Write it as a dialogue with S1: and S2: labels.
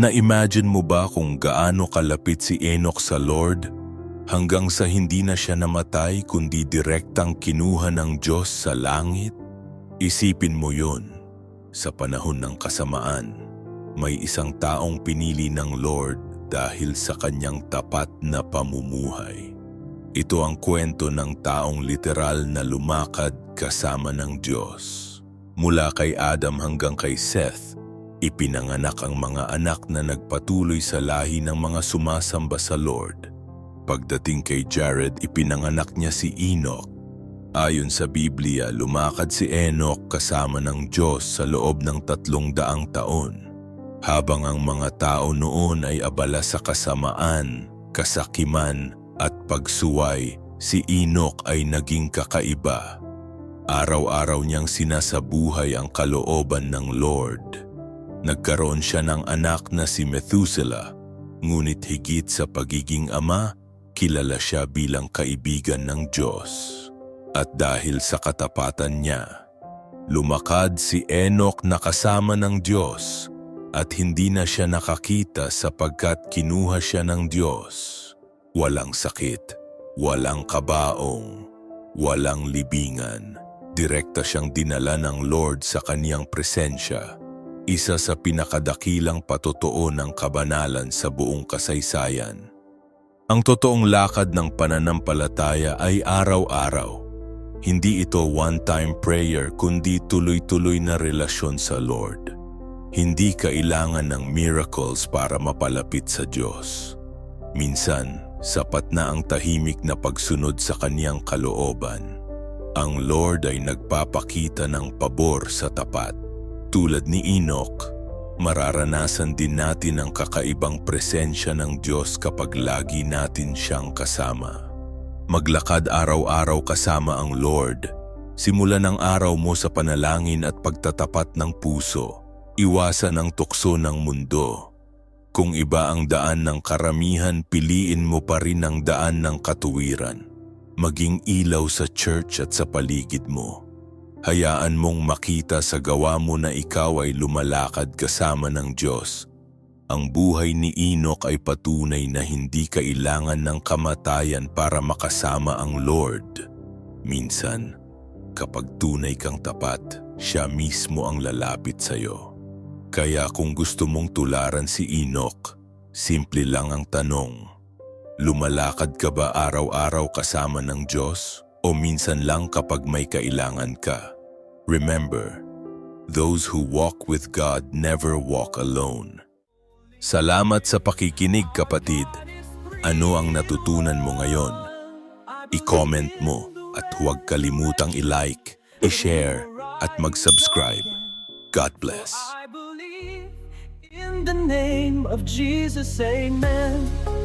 S1: Na-imagine mo ba kung gaano kalapit si Enoch sa Lord? Hanggang sa hindi na siya namatay kundi direktang kinuha ng Diyos sa langit? Isipin mo yun. Sa panahon ng kasamaan, may isang taong pinili ng Lord dahil sa kanyang tapat na pamumuhay. Ito ang kwento ng taong literal na lumakad kasama ng Diyos. Mula kay Adam hanggang kay Seth, ipinanganak ang mga anak na nagpatuloy sa lahi ng mga sumasamba sa Lord. Pagdating kay Jared, ipinanganak niya si Enoch. Ayon sa Biblia, lumakad si Enoch kasama ng Diyos sa loob ng tatlong daang taon. Habang ang mga tao noon ay abala sa kasamaan, kasakiman at pagsuway, si Enoch ay naging kakaiba. Araw-araw niyang sinasabuhay ang kalooban ng Lord. Nagkaroon siya ng anak na si Methuselah, ngunit higit sa pagiging ama, kilala siya bilang kaibigan ng Diyos. At dahil sa katapatan niya, lumakad si Enoch na kasama ng Diyos at hindi na siya nakakita sapagkat kinuha siya ng Diyos. Walang sakit, walang kabaong, walang libingan. Direkta siyang dinala ng Lord sa kaniyang presensya. Isa sa pinakadakilang patotoo ng kabanalan sa buong kasaysayan. Ang totoong lakad ng pananampalataya ay araw-araw. Hindi ito one-time prayer kundi tuloy-tuloy na relasyon sa Lord. Hindi kailangan ng miracles para mapalapit sa Diyos. Minsan, sapat na ang tahimik na pagsunod sa kaniyang kalooban. Ang Lord ay nagpapakita ng pabor sa tapat. Tulad ni Enoch, mararanasan din natin ang kakaibang presensya ng Diyos kapag lagi natin siyang kasama. Maglakad araw-araw kasama ang Lord. Simulan ang araw mo sa panalangin at pagtatapat ng puso. Iwasan ang tukso ng mundo. Kung iba ang daan ng karamihan, piliin mo pa rin ang daan ng katuwiran. Maging ilaw sa church at sa paligid mo. Hayaan mong makita sa gawa mo na ikaw ay lumalakad kasama ng Diyos. Ang buhay ni Enoch ay patunay na hindi kailangan ng kamatayan para makasama ang Lord. Minsan, kapag tunay kang tapat, siya mismo ang lalapit sa iyo. Kaya kung gusto mong tularan si Enoch, simple lang ang tanong. Lumalakad ka ba araw-araw kasama ng Diyos o minsan lang kapag may kailangan ka? Remember, those who walk with God never walk alone. Salamat sa pakikinig kapatid. Ano ang natutunan mo ngayon? I-comment mo at huwag kalimutang i-like, i-share at mag-subscribe. God bless.
S2: In the name of Jesus, amen.